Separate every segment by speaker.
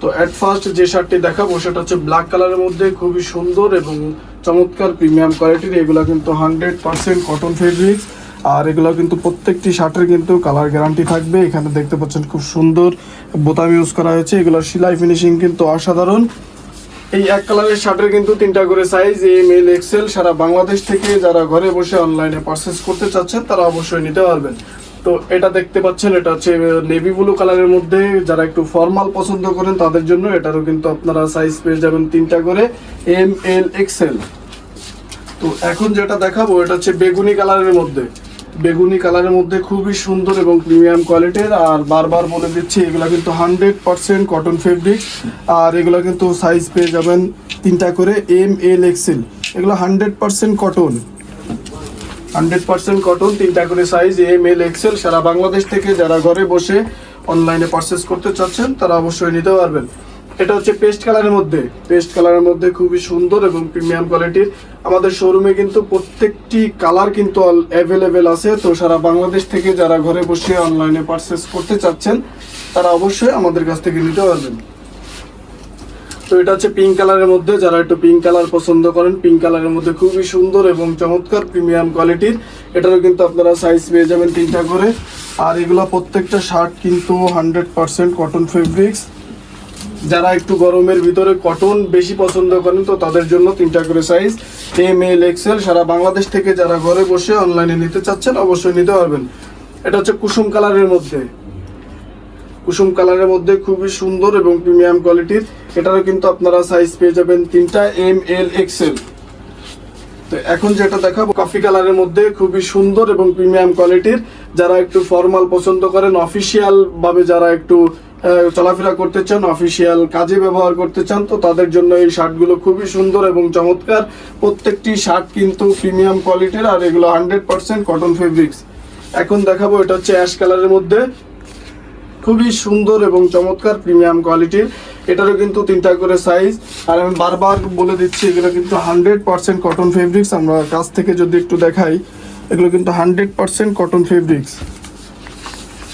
Speaker 1: তো at first যে শার্টটি দেখাবো, সেটা হচ্ছে ব্ল্যাক কালারের মধ্যে, খুবই সুন্দর এবং চমৎকার প্রিমিয়াম কোয়ালিটির এগুলো কিন্তু হান্ড্রেড পার্সেন্ট কটন ফেব্রিক্স আর এগুলো কিন্তু প্রত্যেকটি শার্টের কিন্তু কালার গ্যারান্টি থাকবে। এখানে দেখতে পাচ্ছেন খুব সুন্দর বোতাম ইউজ করা হয়েছে। এগুলোর সেলাই ফিনিশিং কিন্তু অসাধারণ। এই এক কালারের শার্টের কিন্তু তিনটা করে সাইজ এম এল এক্সেল সারা বাংলাদেশ থেকে যারা ঘরে বসে অনলাইনে পারচেস করতে চাচ্ছেন, তারা অবশ্যই নিতে পারবেন। তো এটা দেখতে পাচ্ছেন, এটা হচ্ছে নেভি ব্লু কালারের মধ্যে যারা একটু ফর্মাল পছন্দ করেন, তাদের জন্য এটারও কিন্তু আপনারা সাইজ পেয়ে যাবেন তিনটা করে এম এল এক্সেল তো এখন যেটা দেখাবো, এটা হচ্ছে বেগুনি কালারের মধ্যে। বেগুনি কালারের মধ্যে খুবই সুন্দর এবং প্রিমিয়াম কোয়ালিটির আর বারবার বলে দিচ্ছি, এগুলো কিন্তু হান্ড্রেড পার্সেন্ট কটন ফেব্রিক আর এগুলো কিন্তু সাইজ পেয়ে যাবেন তিনটা করে এম এল এক্সেল এগুলো hundred percent cotton hundred percent cotton, তিনটা করে সাইজ এম এল এক্সেল সারা বাংলাদেশ থেকে যারা ঘরে বসে অনলাইনে পারচেস করতে চাচ্ছেন, তারা অবশ্যই নিতে পারবেন। এটা হচ্ছে পেস্ট কালারের মধ্যে। পেস্ট কালারের মধ্যে খুবই সুন্দর এবং প্রিমিয়াম কোয়ালিটির আমাদের শোরুমে কিন্তু প্রত্যেকটি কালার কিন্তু অ্যাভেলেবেল আছে। তো সারা বাংলাদেশ থেকে যারা ঘরে বসে অনলাইনে পারচেস করতে চাচ্ছেন, তারা অবশ্যই আমাদের কাছ থেকে নিতে পারবেন। তো এটা হচ্ছে পিঙ্ক কালারের মধ্যে, যারা একটু পিঙ্ক কালার পছন্দ করেন পিঙ্ক কালারের মধ্যে খুবই সুন্দর এবং চমৎকার প্রিমিয়াম কোয়ালিটির এটারও কিন্তু আপনারা সাইজ পেয়ে যাবেন তিনটা করে। আর এগুলো প্রত্যেকটা শার্ট কিন্তু হান্ড্রেড পার্সেন্ট কটন ফেব্রিক্স যারা একটু গরমের ভিতরে কটন বেশি পছন্দ করেন, তো তাদের জন্য তিনটা করে সাইজ এম এল এক্সেল সারা বাংলাদেশ থেকে যারা ঘরে বসে অনলাইনে নিতে চাচ্ছেন, অবশ্যই নিতে পারবেন। এটা হচ্ছে কুসুম কালারের মধ্যে। কুসুম কালারের মধ্যে খুবই সুন্দর এবং প্রিমিয়াম কোয়ালিটির এটারও কিন্তু আপনারা সাইজ পেয়ে যাবেন তিনটা এম এল এক্সেল তো এখন যেটা দেখাবো কফি কালারের মধ্যে খুবই সুন্দর এবং প্রিমিয়াম কোয়ালিটির যারা একটু ফর্মাল পছন্দ করেন অফিসিয়াল ভাবে যারা একটু চলাফেরা করতে চান অফিসিয়াল কাজে ব্যবহার করতে চান, তো তাদের জন্য এই শার্টগুলো খুবই সুন্দর এবং চমৎকার। প্রত্যেকটি শার্ট কিন্তু প্রিমিয়াম কোয়ালিটির আর এগুলো হান্ড্রেড পার্সেন্ট কটন ফেব্রিক্স এখন দেখাবো, এটা হচ্ছে অ্যাশ কালারের মধ্যে। খুবই সুন্দর এবং চমৎকার প্রিমিয়াম কোয়ালিটির। এটারও কিন্তু তিনটা করে সাইজ আর আমি বারবার বলে দিচ্ছি, এগুলো কিন্তু হান্ড্রেড পার্সেন্ট কটন ফেব্রিক্স আমরা কাছ থেকে যদি একটু দেখাই, এগুলো কিন্তু হান্ড্রেড পার্সেন্ট কটন ফেব্রিক্স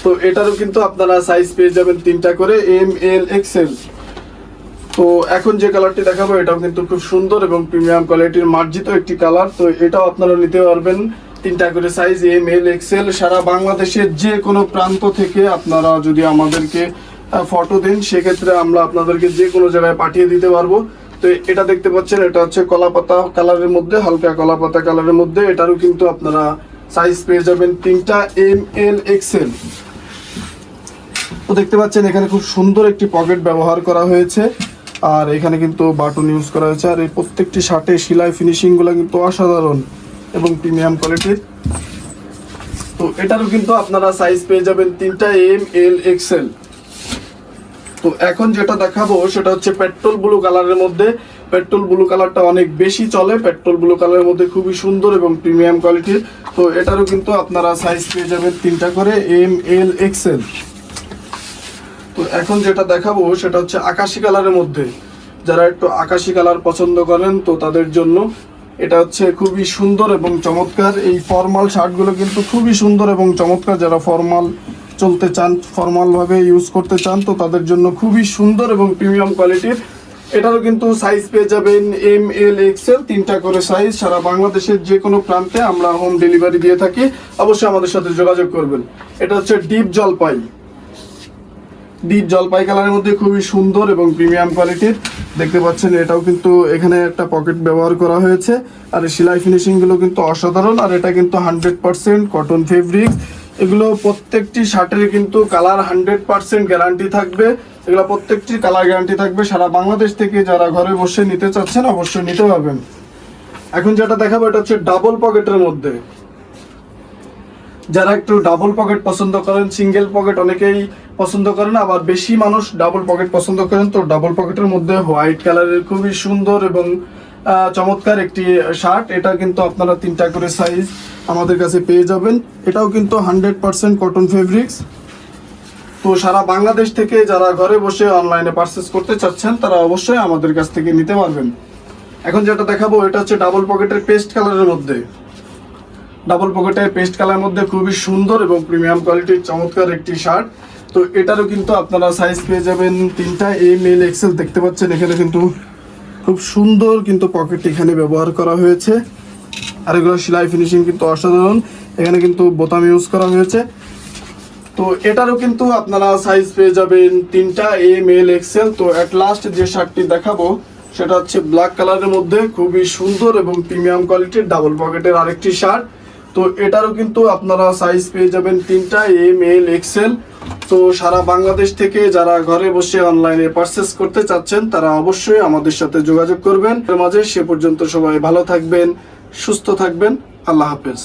Speaker 1: তো এটারও কিন্তু আপনারা সাইজ পেয়ে যাবেন তিনটা করে এম এল এক্সেল তো এখন যে কালারটি দেখাবো, এটাও কিন্তু খুব সুন্দর এবং প্রিমিয়াম কোয়ালিটির মার্জিত একটি কালার তো এটাও আপনারা নিতে পারবেন। তিনটা করে সাইজ এম এল এক্সেল সারা বাংলাদেশের যে কোনো প্রান্ত থেকে আপনারা যদি আমাদেরকে ফটো দেন, সেক্ষেত্রে আমরা আপনাদেরকে যে কোনো জায়গায় পাঠিয়ে দিতে পারব। তো এটা দেখতে পাচ্ছেন, এটা হচ্ছে কলাপাতা কালারের মধ্যে, হালকা কলাপাতা কালারের মধ্যে। এটারও কিন্তু আপনারা সাইজ পেয়ে যাবেন তিনটা এম এল এক্সেল তো দেখতে পাচ্ছেন, এখানে খুব সুন্দর একটি পকেট ব্যবহার করা হয়েছে। আর এখানে কিন্তু বাটন ইউজ করা হয়েছে। আর এই প্রত্যেকটি শার্টে সেলাই ফিনিশিংগুলো কিন্তু অসাধারণ। এবং প্রিমিয়াম কোয়ালিটির তো এটারও কিন্তু আপনারা সাইজ পেয়ে যাবেন তিনটা এম এল এক্সেল তো এখন যেটা দেখাবো, সেটা হচ্ছে পেট্রোল ব্লু কালারের মধ্যে। পেট্রোল ব্লু কালারটা অনেক বেশি চলে। পেট্রোল ব্লু কালারের মধ্যে খুবই সুন্দর এবং প্রিমিয়াম কোয়ালিটির তো এটারও কিন্তু আপনারা সাইজ পেয়ে যাবেন তিনটা করে এম এল এক্সেল তো এখন যেটা দেখাবো, সেটা হচ্ছে আকাশি কালারের মধ্যে। যারা একটু আকাশি কালার পছন্দ করেন, তো তাদের জন্য এটা হচ্ছে খুবই সুন্দর এবং চমৎকার। এই ফর্মাল শার্টগুলো কিন্তু খুবই সুন্দর এবং চমৎকার। যারা ফর্মাল চলতে চান, ফর্মালভাবে ইউজ করতে চান, তো তাদের জন্য খুবই সুন্দর এবং প্রিমিয়াম কোয়ালিটির এটারও কিন্তু সাইজ পেয়ে যাবেন এম এল এক্সেল তিনটা করে সাইজ সারা বাংলাদেশের যে কোনো প্রান্তে আমরা হোম ডেলিভারি দিয়ে থাকি। অবশ্যই আমাদের সাথে যোগাযোগ করবেন। এটা হচ্ছে ডিপ জলপাই ডিপ জলপাই কালারের মধ্যে খুবই সুন্দর এবং প্রিমিয়াম কোয়ালিটির। দেখতে পাচ্ছেন, এটাও কিন্তু এখানে একটা পকেট ব্যবহার করা হয়েছে। আর সেলাই ফিনিশিংগুলো কিন্তু অসাধারণ, আর এটা কিন্তু হান্ড্রেড পার্সেন্ট কটন ফেব্রিক্স। এগুলো প্রত্যেকটি শার্টের কিন্তু কালার হান্ড্রেড পার্সেন্ট গ্যারান্টি থাকবে। এগুলো প্রত্যেকটি কালার গ্যারান্টি থাকবে। সারা বাংলাদেশ থেকে যারা ঘরে বসে নিতে চাচ্ছেন, অবশ্যই নিতে পারবেন। এখন যেটা দেখাবো, এটা হচ্ছে ডাবল পকেটের মধ্যে। যারা একটু ডাবল পকেট পছন্দ করেন সিঙ্গেল পকেট অনেকেই পছন্দ করেন, আবার বেশি মানুষ ডাবল পকেট পছন্দ করেন, তো ডাবল পকেটের মধ্যে হোয়াইট কালারের খুবই সুন্দর এবং চমৎকার একটি শার্ট এটা কিন্তু আপনারা তিনটা করে সাইজ আমাদের কাছে পেয়ে যাবেন। এটাও কিন্তু হান্ড্রেড পার্সেন্ট কটন ফেব্রিক্স তো সারা বাংলাদেশ থেকে যারা ঘরে বসে অনলাইনে পারচেস করতে চাচ্ছেন, তারা অবশ্যই আমাদের কাছ থেকে নিতে পারবেন। এখন যেটা দেখাবো, এটা হচ্ছে ডাবল পকেটের পেস্ট কালারের মধ্যে। ডাবল পকেটের পেস্ট কালার মধ্যে খুবই সুন্দর এবং প্রিমিয়াম কোয়ালিটির চমৎকার একটি শার্ট। তো এটারও কিন্তু আপনারা সাইজ পেয়ে যাবেন তিনটা। এম এল এক্সেল দেখতে পাচ্ছেন, এখানে কিন্তু খুব সুন্দর কিন্তু পকেট এখানে ব্যবহার করা হয়েছে। আর এগুলো সেলাই ফিনিশিং কিন্তু অসাধারণ। এখানে কিন্তু বোতাম ইউজ করা হয়েছে। তো এটারও কিন্তু আপনারা সাইজ পেয়ে যাবেন তিনটা। এম এল এক্সেল তো অ্যাট লাস্ট যে শার্টটি দেখাবো, সেটা হচ্ছে ব্ল্যাক কালারের মধ্যে খুবই সুন্দর এবং প্রিমিয়াম কোয়ালিটির ডাবল পকেটের আরেকটি শার্ট। তো এটারও কিন্তু আপনারা সাইজ পেয়ে যাবেন তিনটা এম এল এক্সেল তো সারা বাংলাদেশ থেকে যারা ঘরে বসে অনলাইনে পারচেস করতে চাচ্ছেন, তারা অবশ্যই আমাদের সাথে যোগাযোগ করবেন। মাঝে সে পর্যন্ত সবাই ভালো থাকবেন, সুস্থ থাকবেন। আল্লাহ হাফেজ।